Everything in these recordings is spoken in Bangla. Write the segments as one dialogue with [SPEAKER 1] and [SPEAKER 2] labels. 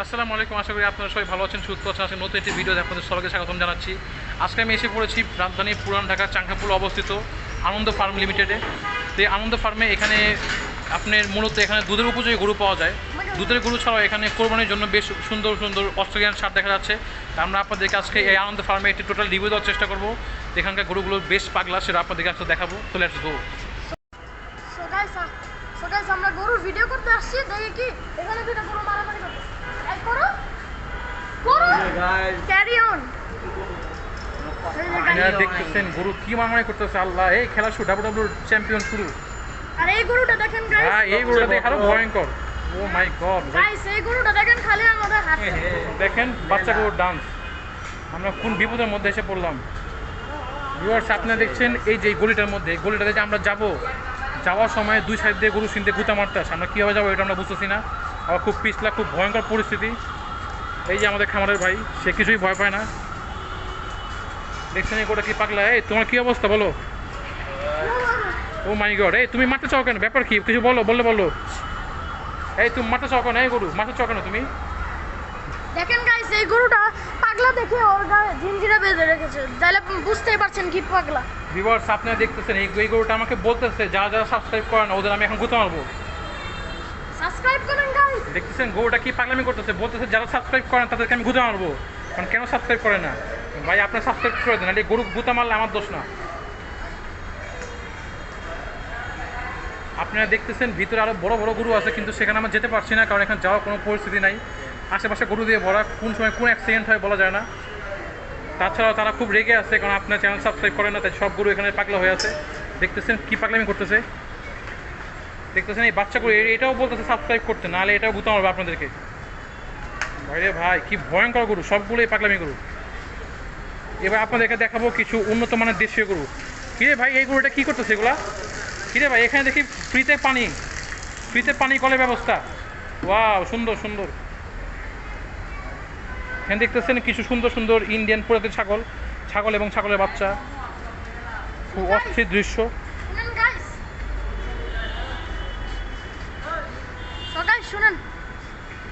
[SPEAKER 1] আসসালামু আলাইকুম, আশা করি আপনারা সবাই ভালো আছেন, সুস্থ আছেন। নতুন একটি ভিডিওতে আপনাদের সবাইকে স্বাগতম জানাচ্ছি। আজকে আমি এসে পড়েছি রাজধানী পুরান ঢাকার চাঙ্কাপুর অবস্থিত আনন্দ ফার্ম লিমিটেডে তো আনন্দ ফার্মে এখানে আপনার মূলত এখানে দুধের উপযোগী গরু পাওয়া যায়। দুধের গরু ছাড়াও এখানে কোরবানির জন্য বেশ সুন্দর সুন্দর অস্ট্রেলিয়ান সার দেখা যাচ্ছে। আমরা আপনাদেরকে আজকে এই আনন্দ ফার্মে একটি টোটাল রিভিউ দেওয়ার চেষ্টা করব। এখানকার গরুগুলো বেশ পাগলা, সেটা আপনাদেরকে আজকে দেখাবো। তো লেটস গো
[SPEAKER 2] আমরা গরুর ভিডিও করতে আসছি। দেখি কি? এখানে দুটো গরু ক্যারি অন
[SPEAKER 1] আপনারা দেখতেছেন গরু কি মারামারি করতেছে আল্লাহ। এই খেলা শুরু চ্যাম্পিয়ন শুরু।
[SPEAKER 2] আর এই গরুটা দেখেন গাইস
[SPEAKER 1] হ্যাঁ এই গরুটা দেখে আরও ভয়ঙ্কর। ও মাই গড
[SPEAKER 2] গাইস এই গরুটা দেখেন খালি আমাদের হাতে
[SPEAKER 1] দেখেন বাচ্চা গরুর ডান্স আমরা কোন বিপদের মধ্যে এসে পড়লাম। ভিউয়ার্স আপনারা দেখছেন এই যে গলিটার মধ্যে গলিটাতে যে আমরা যাব যাওয়ার সময় দুই সাইড দিয়ে গরু সিনতে গুতা মারতে আসে। আমরা কীভাবে যাব এটা আমরা বুঝতেছি না। আবার খুব পিছলা খুব ভয়ঙ্কর পরিস্থিতি। এই যে আমাদের খামারের ভাই সে কিছুই ভয় পায় না। দেখছেন এই গোটা কি পাগলা? এই তোমার কি অবস্থা বলো? ও মাই গড এই তুমি মারতে চাও কেন? ব্যাপার কি? কিছু বলো বললে বলো। এই তুমি মারতে চাও কেন? এই গরু মারতে চাও কেন তুমি?
[SPEAKER 2] দেখেন গাইস এই গরুটা পাগলা দেখে ওর গায়ে ঝিনঝিরা বেঁধে রেখেছে। তাহলে বুঝতেই পারছেন কি পাগলা।
[SPEAKER 1] ভিউয়ার্স আপনারা দেখতেছেন এই গরুটা আমাকে বলতেছে যারা যারা সাবস্ক্রাইব করে না ওদের আমি এখন গুঁতো মারবো।
[SPEAKER 2] সাবস্ক্রাইব গাইস
[SPEAKER 1] দেখতেছেন গরুটা কি পাগলামি করতেছে? বলতেছে, যারা সাবস্ক্রাইব করেন তাদেরকে আমি গুঁতো মারবো কারণ কেন সাবস্ক্রাইব করে না? ভাই আপনার সাবস্ক্রাইব করে দেন এই গরু গুঁতা মারলে আমার দোষ না। আপনারা দেখতেছেন, ভিতরে আরও বড় বড় গরু আছে, কিন্তু সেখানে আমরা যেতে পারছি না, কারণ এখানে যাওয়ার কোনো পরিস্থিতি নাই। আশেপাশে গরু দিয়ে ভরা, কোন সময় কোন অ্যাক্সিডেন্ট হয় বলা যায় না। তাছাড়াও তারা খুব রেগে আছে, কারণ আপনার চ্যানেল সাবস্ক্রাইব করে না, তাই সব গরু এখানে পাগলা হয়ে আছে। দেখতেছেন কি পাগলামি করতেছে? দেখতেছেন এই বাচ্চাগুলো, এ- এটাও বলতেছে সাবস্ক্রাইব করতে, নাহলে এটাও গুতাম হবে আপনাদেরকে। ভাইরে ভাই, কি ভয়ঙ্কর গরু, সবগুলোই পাগলামি গরু। এবার আপনাদেরকে দেখাবো কিছু উন্নত মানের দেশীয় গরু। কিরে ভাই, এই গরুটা কী করতেছে এগুলা? কিরে ভাই, এখানে দেখি ফ্রিতে পানি ফ্রিতে পানি কলের ব্যবস্থা। ওয়াও, সুন্দর সুন্দর। এখানে দেখতেছেন কিছু সুন্দর সুন্দর ইন্ডিয়ান প্রজাতির ছাগল ছাগল এবং ছাগলের বাচ্চা। খুব অস্থির দৃশ্য
[SPEAKER 2] শুনেন গাইস সো গাইস শুনেন।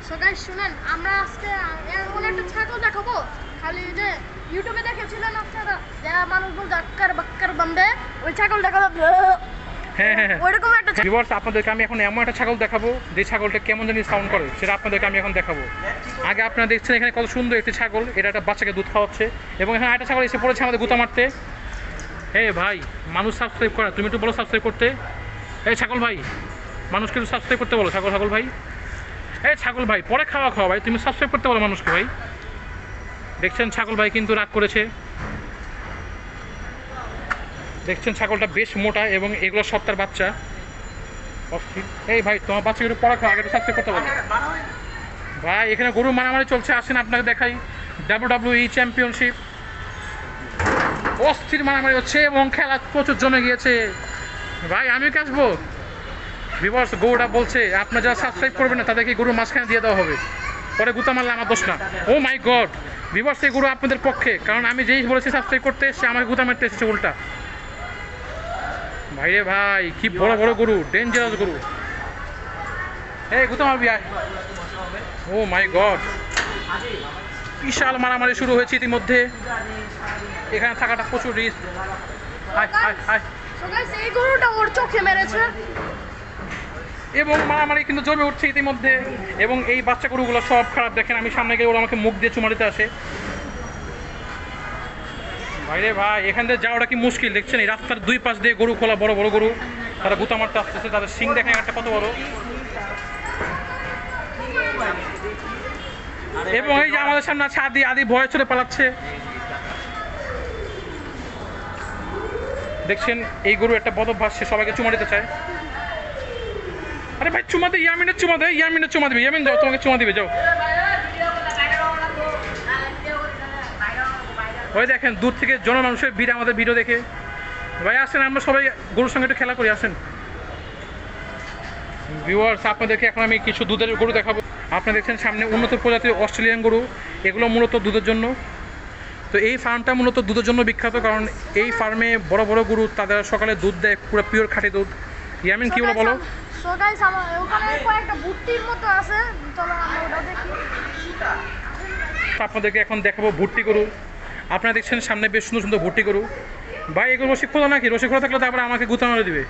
[SPEAKER 2] সো গাইস শুনেন আমরা আজকে এমন একটা ছাগল দেখাবো। খালি যে ইউটিউবে দেখেছিলেন আপনারা যারা মানুষগুলো ডাক্কার বাক্কার বান্ধে ওই ছাগল দেখাবো।
[SPEAKER 1] হ্যাঁ হ্যাঁ হ্যাঁ।
[SPEAKER 2] ওইরকম একটা
[SPEAKER 1] ভিউয়ার্স আপনাদেরকে আমি এখন এমন একটা ছাগল দেখাবো যে ছাগলটা কেমন জানি সাউন্ড করে সেটা আপনাদেরকে আমি এখন দেখাবো। আগে আপনারা দেখছেন এখানে কত সুন্দর একটি ছাগল এটা একটা বাচ্চাকে দুধ খাওয়াচ্ছে এবং এখানে একটা ছাগল এসে পড়েছে আমাদের গুতা মারতে। হে ভাই মানুষ সাবস্ক্রাইব করে তুমি একটু বলো সাবস্ক্রাইব করতে। এই ছাগল ভাই মানুষকে একটু সাবস্ক্রাইব করতে বলো ছাগল ছাগল ভাই। এই ছাগল ভাই, পরে খাওয়া খাওয়া ভাই, তুমি সাবস্ক্রাইব করতে বলো মানুষকে ভাই। দেখছেন ছাগল ভাই কিন্তু রাগ করেছে। দেখছেন ছাগলটা বেশ মোটা এবং এগুলো সব তার বাচ্চা। এই ভাই, তোমার বাচ্চাকে একটু পড়া খাওয়া, আগে সাবস্ক্রাইব করতে বলো ভাই, এখানে গরু মারামারি চলছে, আসেন আপনাকে দেখাই। ডাব্লিউ ডাব্লিউ ই চ্যাম্পিয়নশিপ অস্থির মারামারি হচ্ছে এবং খেলা প্রচুর জমে গিয়েছে। ভাই, আমি কি বিবর্স গরুটা বলছে, আপনার যারা সাবস্ক্রাইব করবেন না, তাদেরকে গরু মাঝখানে দিয়ে দেওয়া হবে। পরে গুতা মারলে আমার দোষ না। ও মাই গড বিবর্স এই গরু আপনাদের পক্ষে। কারণ আমি যেই বলেছি সাবস্ক্রাইব করতে, সে আমাকে গুতা মারতে এসেছে উল্টা। ভাইরে ভাই, কি বড় বড় গরু ডেঞ্জারাস গরু। এই গুতা মারবি, আয়। ও মাই গড বিশাল মারামারি শুরু হয়েছে ইতিমধ্যে। এখানে থাকাটা প্রচুর রিস্ক আয়
[SPEAKER 2] সো গাইস এই গরুটা ওর চোখে মেরেছে।
[SPEAKER 1] এবং মারামারি কিন্তু জমে উঠছে ইতিমধ্যে, এবং এই বাচ্চা গরুগুলো সব খারাপ দেখেন। আমি সামনে গিয়ে ওরা আমাকে মুখ দিয়ে চুমা দিতে আসে। ভাইরে ভাই, এখান থেকে যাওয়াটা কি মুশকিল, দেখছেন? এই রাস্তার দুই পাশ দিয়ে গরু খোলা, বড় বড় গরু। তারা গুতা মারতে আসতেছে, তাদের সিং দেখেন একটা কত বড়। এবং এই যে আমাদের সামনে আছে আদি আদি ভয়ে চলে পালাচ্ছে। দেখছেন, এই গরু একটা বদভ্যাস সে সবাইকে চুমা দিতে চায়। আরে ভাই, চুমা দে, ইয়ামিনের চুমা দে, ইয়ামিনের চুমা দিবে, ইয়ামিন যাও তোমাকে চুমা দিবে, যাও। ওই দেখেন, দূর থেকে জন মানুষের ভিড় আমাদের ভিডিও দেখে। ভাই, আসেন, আমরা সবাই গরুর সঙ্গে একটু খেলা করি, আসেন। ভিউয়ার্স আপনাদেরকে এখন আমি কিছু দুধের গরু দেখাবো। আপনারা দেখছেন সামনে উন্নত প্রজাতির অস্ট্রেলিয়ান গরু, এগুলো মূলত দুধের জন্য। তো এই ফার্মটা মূলত দুধের জন্য বিখ্যাত, কারণ এই ফার্মে বড় বড় গরু, তাদের সকালে দুধ দেয়, পুরো পিওর খাঁটি দুধ। ইয়ামিন, কি বলো বলো?
[SPEAKER 2] সো গাইস আমার ওখানে কয়েকটা বুট্টির মতো আছে। চলো আমরা ওটা দেখি।
[SPEAKER 1] আপনাদেরকে এখন দেখাবো ভর্তি গরু। আপনারা দেখছেন সামনে বেশ সুন্দর সুন্দর ভর্তি গরু। ভাই, এগুলো রসি খোলা নাকি? রসি খোলা থাকলে তারপরে আমাকে গুতা মারে দিবে।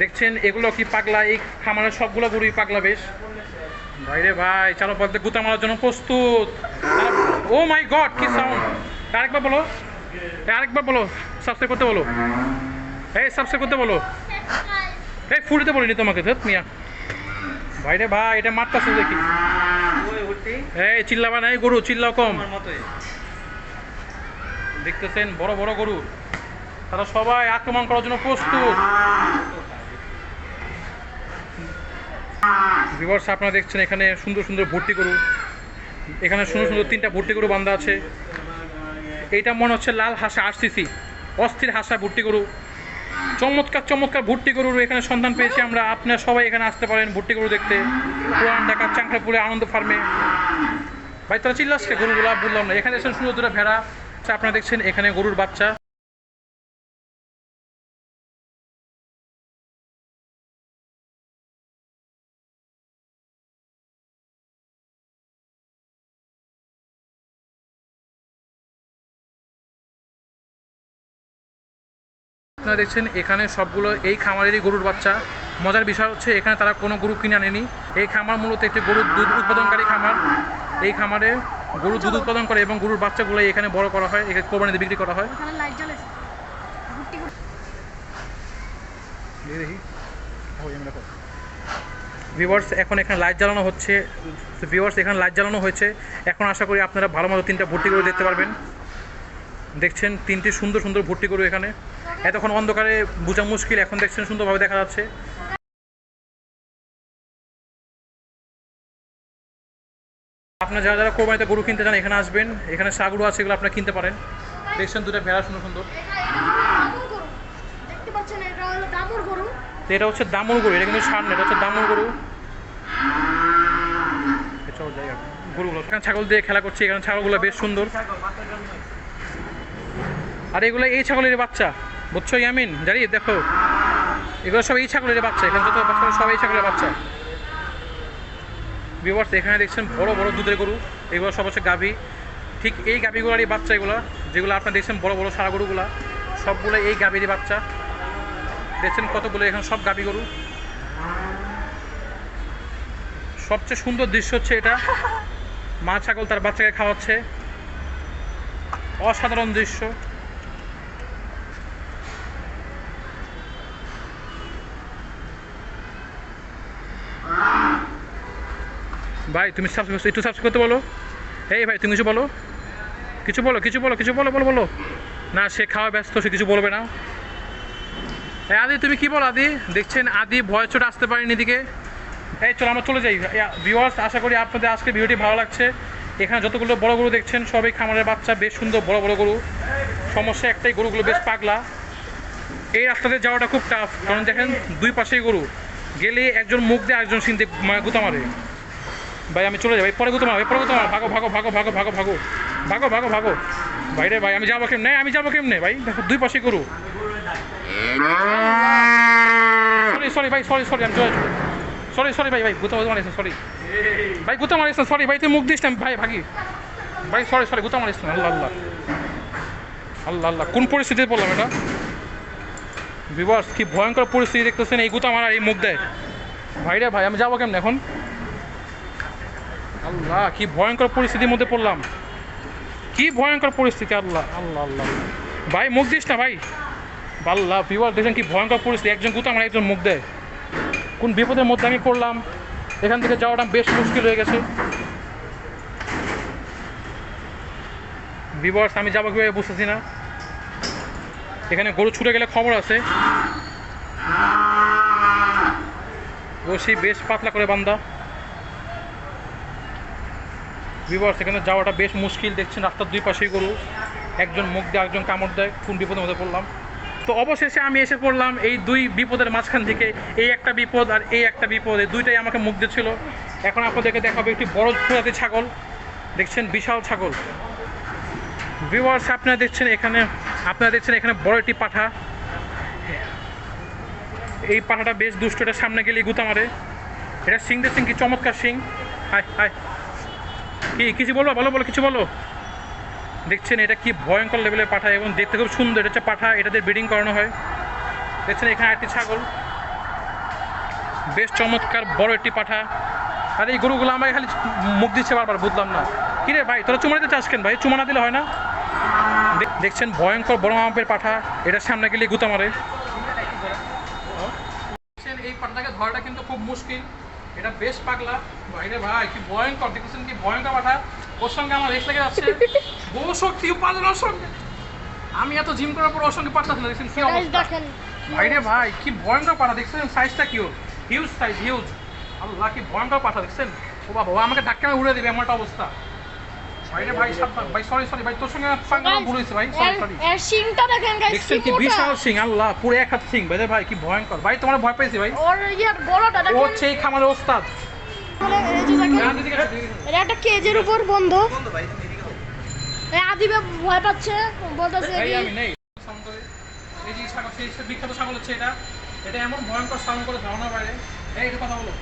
[SPEAKER 1] দেখছেন, এগুলো কি পাগলা? এই খামারের সবগুলো গরুই পাগলা বেশ। ভাইরে ভাই চালো পথে গুতা মারার জন্য প্রস্তুত। ও মাই গড, কি সাউন্ড আরেকবার বলো। আরেকবার বলো। সাবস্ক্রাইব করতে বলো। এই, সাবস্ক্রাইব করতে বলো। এই ফুলতে বলিনি তোমাকে ধর মিয়া। ভাইরে ভাই, এটা মারতাছে দেখি। এই, চিল্লাবা নাই গরু, চিল্লাও কম। দেখতেছেন, বড় বড় গরু। তারা সবাই আক্রমণ করার জন্য প্রস্তুত। ভিউয়ার্স আপনারা দেখছেন এখানে সুন্দর সুন্দর ভর্তি গরু। এখানে সুন্দর সুন্দর তিনটা ভর্তি গরু বান্ধা আছে। এইটা মনে হচ্ছে লাল হাসা আরসিসি অস্থির হাসা ভর্তি গরু। চমৎকার চমৎকার ভর্তি গরুর এখানে সন্ধান পেয়েছি আমরা। আপনারা সবাই এখানে আসতে পারেন ভর্তি গরু দেখতে। পুরান ঢাকা চাংখাপুরে আনন্দ ফার্মে। ভাই, তারা চিল্লাসকে গরুগুলো বললাম না। এখানে এসে সুন্দর দুটো ভেড়া আপনারা দেখছেন এখানে গরুর বাচ্চা। আপনারা দেখছেন এখানে সবগুলো এই খামারেরই গরুর বাচ্চা। মজার বিষয় হচ্ছে এখানে তারা কোনো গরু কিনে আনেনি। এই খামার মূলত একটি গরুর দুধ উৎপাদনকারী খামার। এই খামারে গরুর দুধ উৎপাদন করে এবং গরুর বাচ্চাগুলো এখানে বড় করা হয় এখানে কোরবানিতে বিক্রি করা হয়। ভিউয়ার্স এখন এখানে লাইট জ্বালানো হচ্ছে। ভিউয়ার্স এখানে লাইট জ্বালানো হয়েছে। এখন আশা করি আপনারা ভালো মতো তিনটা ভর্তি করে দেখতে পারবেন। দেখছেন তিনটি সুন্দর সুন্দর ভর্তি করে এখানে। এতক্ষণ অন্ধকারে বোঝা মুশকিল এখন দেখছেন সুন্দরভাবে দেখা যাচ্ছে। আপনারা যারা যারা কোরবানিতে গরু কিনতে চান এখানে আসবেন। এখানে সাগরু আছে এগুলো আপনারা কিনতে পারেন। দেখছেন দুটো ভেড়া সুন্দর সুন্দর।
[SPEAKER 2] এটা
[SPEAKER 1] হচ্ছে দামুর গরু এটা কিন্তু সার না এটা হচ্ছে দামুর গরু। গরুগুলো। এখানে ছাগল দিয়ে খেলা করছে এখানে ছাগলগুলো বেশ সুন্দর। আর এগুলো এই ছাগলের বাচ্চা? বুঝছ, ইয়ামিন? জানি দেখো। এগুলো সব এই ছাগলের বাচ্চা, এখানে যত বাচ্চা সব এই ছাগলের বাচ্চা। বিভার্স এখানে দেখছেন বড় বড় দুধের গরু, এগুলো সব হচ্ছে গাভী। ঠিক এই গাভীগুলোরই বাচ্চা এগুলো, যেগুলো আপনারা দেখছেন বড় বড় সারা গরুগুলা, সবগুলো এই গাভীরই বাচ্চা। দেখছেন কতগুলো এখানে সব গাভী গরু। সবচেয়ে সুন্দর দৃশ্য হচ্ছে এটা। মা ছাগল তার বাচ্চাকে খাওয়াচ্ছে। অসাধারণ দৃশ্য। ভাই, তুমি সাবস্ক্রাইব একটু সাবস্ক্রাইব করতে বলো। এই ভাই, তুমি কিছু বলো? কিছু বলো কিছু বলো কিছু বলো বলো বলো। না, সে খাওয়া ব্যস্ত, সে কিছু বলবে না। এই আদি, তুমি কি বলো আদি? দেখছেন আদি ভয় চোট আসতে পারেনি এদিকে। এই, চলো আমরা চলে যাই। ভিউয়ার্স আশা করি আপনাদের আজকে ভিডিওটি ভালো লাগছে। এখানে যতগুলো বড় গরু দেখছেন, সবই খামারের বাচ্চা, বেশ সুন্দর বড় বড় গরু। সমস্যা একটাই, গরুগুলো বেশ পাগলা। এই রাস্তাতে যাওয়াটা খুব টাফ কারণ দেখেন, দুই পাশেই গরু। গেলে একজন মুখ দিয়ে একজন সিনতে গুতা মারে। ভাই, আমি চলে যাব পরে গুতো মার পরে গুতো মার ভাগো ভাগো ভাগো ভাগো ভাগো ভাগো। ভাগো ভাগো ভাগো। ভাই রে ভাই, আমি যাব কেমনে? আমি যাব কেমনে? ভাই, দেখো, দুই পাশে গরু সরি সরি ভাই সরি সরি আমি চলে সরি সরি ভাই ভাই, গুতো মারিস সরি ভাই, গুতো মারিস সরি ভাই, তুই মুখ দিস না, ভাই, ভাগি। ভাই সরি সরি গুতো মারিস না, আল্লাহ আল্লাহ। আল্লাহ আল্লাহ, কোন পরিস্থিতিতে পড়লাম এটা? বিবাস কি ভয়ঙ্কর পরিস্থিতি দেখতেছেন, এই গুতো মারার এই মুখ দেয়। ভাই রে ভাই, আমি যাব কেমন এখন? আল্লাহ, কি ভয়ঙ্কর পরিস্থিতির মধ্যে পড়লাম। কি ভয়ঙ্কর পরিস্থিতি, আল্লাহ আল্লাহ আল্লাহ। ভাই, মুখ দিস না, ভাই। আল্লাহ বিবাস দেখছেন কি ভয়ঙ্কর পরিস্থিতি। একজন গুতো আমার একজন মুখ দেয়। কোন বিপদের মধ্যে আমি পড়লাম, এখান থেকে যাওয়াটা বেশ মুশকিল হয়ে গেছে। বিবর্স আমি যাব কীভাবে বুঝতেছি না। এখানে গরু ছুটে গেলে খবর আছে। বসি বেশ পাতলা করে বান্দা। বিবর্স এখানে যাওয়াটা বেশ মুশকিল। দেখছেন রাস্তার দুই পাশেই গরু। একজন মুখ দিয়ে একজন কামড় দেয়। কোন বিপদের মধ্যে পড়লাম। তো অবশেষে আমি এসে পড়লাম এই দুই বিপদের মাঝখান থেকে। এই একটা বিপদ আর এই একটা বিপদ, এই দুইটাই আমাকে মুখ দিচ্ছিল এখন আপনাদেরকে দেখাবো একটি বড় প্রজাতির ছাগল। দেখছেন বিশাল ছাগল। ভিউয়ার্স আপনারা দেখছেন এখানে, আপনারা দেখছেন এখানে বড় একটি পাঠা। এই পাঠাটা বেশ দুষ্ট, এটা সামনে গেলে গুতা মারে। এটা সিং দে সিং কি? চমৎকার সিং। High high. কি, কিছু বলো বলো বলো, কিছু বলো। দেখছেন, এটা কি ভয়ঙ্কর লেভেলের পাঠা এবং দেখতে খুব সুন্দর। এটা হচ্ছে পাঠা এটাদের ব্রিডিং করানো হয়। দেখছেন, এখানে একটি ছাগল। বেশ চমৎকার, বড় একটি পাঠা। আর এই গরুগুলো আমাকে খালি মুখ দিচ্ছে বারবার, বুঝলাম না। কিরে ভাই, তোরা চুমা দিতে চাস কেন ভাই? চুমা না দিলে হয় না? দেখ- দেখছেন, ভয়ঙ্কর, বড় মাপের পাঠা। এটার সামনে গেলে গুতা মারে। এই পাঠাটাকে ধরাটা কিন্তু খুব মুশকিল। এটা বেশ পাগলা। বাইরে ভাই কি ভয়ঙ্কর দেখছেন কি ভয়ঙ্কর পাঠা ওর সঙ্গে আমার রেস লেগে যাচ্ছে। বহু শক্তি উপাদান ওর সঙ্গে। আমি এত জিম করার পর ওর সঙ্গে পারতাছি না দেখছেন কি অবস্থা? ভাইরে ভাই কি ভয়ঙ্কর পাঠা দেখছেন? সাইজটা কি ওর? হিউজ সাইজ হিউজ আল্লাহ কি ভয়ঙ্কর পাঠা দেখছেন? ও বাবা আমাকে ধাক্কা উড়ে দেবে এমন একটা অবস্থা। ভাই সাবধান। ভাই সরি সরি ভাই তোর সঙ্গে পাঙ্গা ভুল হয়েছে ভাই। সরি সরি
[SPEAKER 2] এর শিংটা দেখেন গাইস
[SPEAKER 1] দেখছেন কি? বিশাল সিং আল্লাহ পুরো এক হাত সিং। ভাই ভাই কি ভয়ঙ্কর। ভাই তোমার ভয় পেয়েছি ভাই।
[SPEAKER 2] ওর ইয়ার দেখেন।
[SPEAKER 1] এই খামারের ওস্তাদ।
[SPEAKER 2] দেখেন
[SPEAKER 1] হ্যাঁ।
[SPEAKER 2] এটা একটা কেজের উপর বন্ধ। এই আদিবে ভয় পাচ্ছে বলতেছে কি?
[SPEAKER 1] আমি নেই। এই যে ছাগল সেই বিখ্যাত ছাগল হচ্ছে এটা। এটা এমন ভয়ঙ্কর সাউন্ড করে ধারণা বাইরে এই কথা বলো।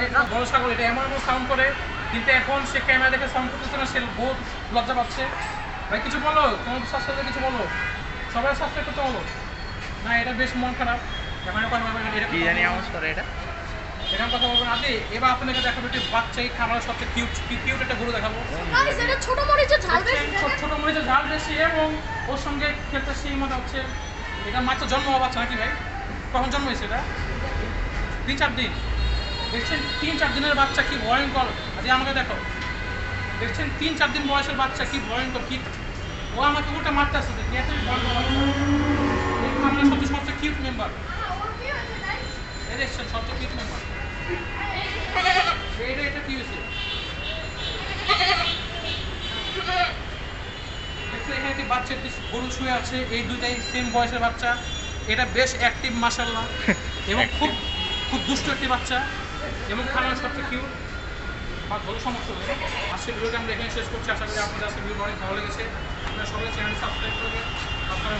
[SPEAKER 1] এই বড় ছাগল এটা এমন এমন সাউন্ড করে। কিন্তু এখন সে ক্যামেরা দেখে সাউন্ড করতেছে না সে বহুত লজ্জা পাচ্ছে। ভাই কিছু বলো তোমার সাবস্ক্রাইবার কিছু বলো? সবাই সাবস্ক্রাইব করতে বলো। না এটা বেশ মন খারাপ। এখন কথা বলবেন এরকম
[SPEAKER 3] কি জানি আওয়াজ করে এটা।
[SPEAKER 1] এরকম কথা বলবেন। আদি এবার আপনাকে দেখাবো একটি বাচ্চা এই খামারের সবচেয়ে কিউট কিউট একটা গরু দেখাবো।
[SPEAKER 2] ছোট মরিচের ঝাল
[SPEAKER 1] ছোট মরিচের ঝাল বেশি এবং ওর সঙ্গে খেলতে সেই মজা হচ্ছে। এটা মাত্র জন্ম হওয়া বাচ্চা নাকি ভাই? কখন জন্ম হয়েছে এটা? তিন চার দিন। দেখছেন তিন চার দিনের বাচ্চা কি ভয়ঙ্কর? আজকে আমাকে দেখো। দেখছেন তিন চার দিন বয়সের বাচ্চা কি ভয়ঙ্কর কি ও আমাকে ওটা মারতে আসছে দেখি এত ভয়ঙ্কর সবচেয়ে সবচেয়ে কিউট মেম্বার দেখছেন সবচেয়ে কিউট মেম্বার এইটা এটা কি হয়েছে? এখানে একটি বাচ্চা একটি গরু শুয়ে আছে এই দুইটাই সেম বয়সের বাচ্চা। এটা বেশ অ্যাক্টিভ মাসাল্লাহ এবং খুব খুব দুষ্ট একটি বাচ্চা। এবং খানা সবচেয়ে কিউট আর ভালো সমস্যা নেই আজকের ভিডিওটা আমরা এখানে শেষ করছি। আশা করি আপনাদের আজকে ভিডিও অনেক ভালো লেগেছে। আপনারা সবাই চ্যানেল সাবস্ক্রাইব করবেন আপনারা